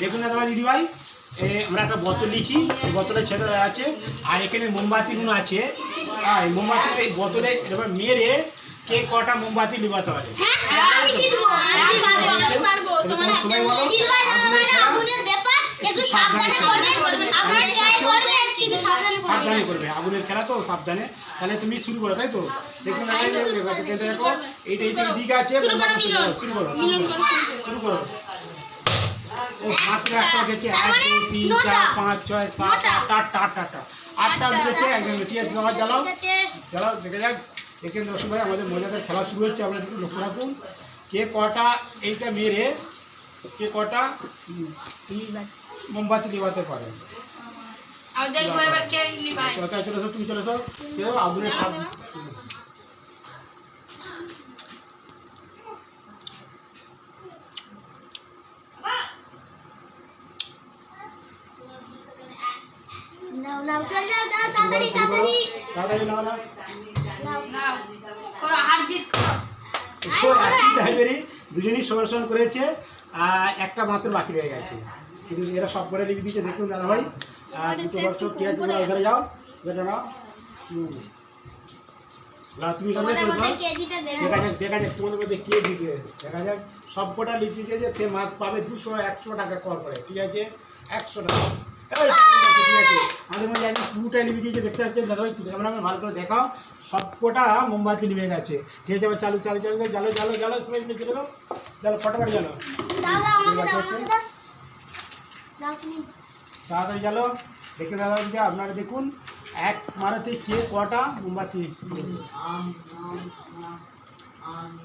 দেখুন না তোমার দিদিভাই আমরা একটা বোতল নিয়েছি বোতলে ছেড়ে দেওয়া আছে আর এখানে মোমবাতিগুলো আছে। হ্যাঁ এই মোমবাতি এই বোতলে এরকম মেরে কে কটা মোমবাতি নিবাতে পারে? হ্যাঁ সাবধানে করবে। আগুনের খেলা তো সাবধানে। তাহলে তুমি শুরু করো তাই তো? দেখুন না, দেখো, দেখো এইটা এইটা দিকে আছে শুরু করো, শুরু করো, শুরু করো। শুরু করো। ও মাত্র একটা গেছে। এক দুই তিন চার পাঁচ ছয় সাত আট আটটা আটটা আটটা। আটটা দিয়েছে একদম ঠিক আছে আমার জ্বালাও। জ্বালাও দেখে যাক। এখানে দর্শক ভাই আমাদের মজাদার খেলা শুরু হচ্ছে। আপনারা একটু লক্ষ্য রাখুন। কে কটা এইটা মেরে কে কটা মোমবাতি লিবাতে পারে। আর দেখব কে নিবাই কোথায় চলে তুমি চলে কেউ আগুনের নাও নাও চল যাও যাও তাড়াতাড়ি তাড়াতাড়ি। তাড়াতাড়ি নাও নাও। নাও। করো হার জিত করো তো একই দুজনই সমান সমান করেছে। আর একটা মাত্র বাকি রয়ে গেছে। কিন্তু এরা সব করে লিখে দিয়েছে। দেখুন দাদা ভাই আর দুটো বর্ষ কে তোমরা ওখানে যাও বেটা নাও। না তুমি দেখা যাক দেখা যাক তোমাদের মধ্যে কে দিতে দেখা যাক সব কটা লিখে দিয়েছে সে মাছ পাবে দুশো একশো টাকা কর করে। ঠিক আছে? একশো টাকা। আমাদের মধ্যে পুরোটাই লিখে দিয়েছে দেখতে পাচ্ছেন দাদা ভাই ক্যামেরা ভালো করে দেখাও। সব কটা মোমবাতি নিভে গেছে। ঠিক আছে এবার চালু চালু চালু জালো জালো জালো সবাই মিলে চলে দাও জালো ফটাফট জালো দাও দাও আমাকে দাও আমাকে দাও। দাও তুমি। তাড়াতাড়ি জালো দেখে দাদা আপনারা দেখুন এক মারাতে কে কটা মোমবাতি?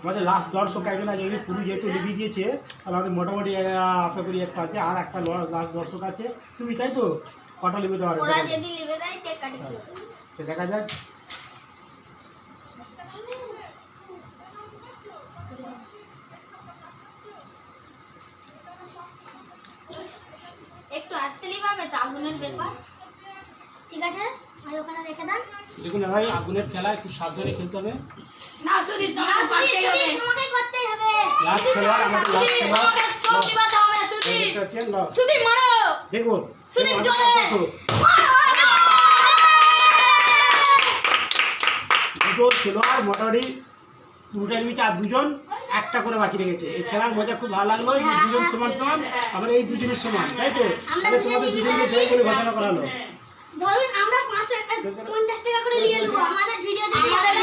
আমাদের লাস্ট দর্শক একজন আছে পুরো যেহেতু লিখে দিয়েছে তাহলে আমাদের মোটামুটি আশা করি একটা আছে আর একটা লাস্ট দর্শক আছে। তুমি তাই তো? কটা লিখে দেওয়ার দিও দেখা যাক। একটু আসতে লিবাবে তো আগুনের ব্যাপার? ঠিক আছে ভাই ওখানে রেখে দেন। দেখুন ভাই আগুনের খেলা একটু সাবধানে খেলতে হবে। না শুধু তোমাকে পারতেই হবে। তোমাকে করতেই হবে। লাস্ট খেলোয়াড় আমাদের লাস্ট খেলোয়াড় তোমাকে সব দিবাতে হবে শুধু? এই দেখতে শুধু মারো। দেখব সুদীপ, জোরে। দেখো। দুটো খেলোয়াড় মোটামুটি দুটার নিচে আর দুজন একটা করে বাকি রেখেছে। এই খেলার মজা খুব ভালো লাগল এই দুজন সমান সমান আবার এই দুজনের সমান তাই তো? তোমাদের দুজনকে জয় বলে ঘোষণা করা হলো ধরুন আমরা পাঁচশো পঞ্চাশ টাকা করে নিয়ে নেব। আমাদের ভিডিও যদি আমাদের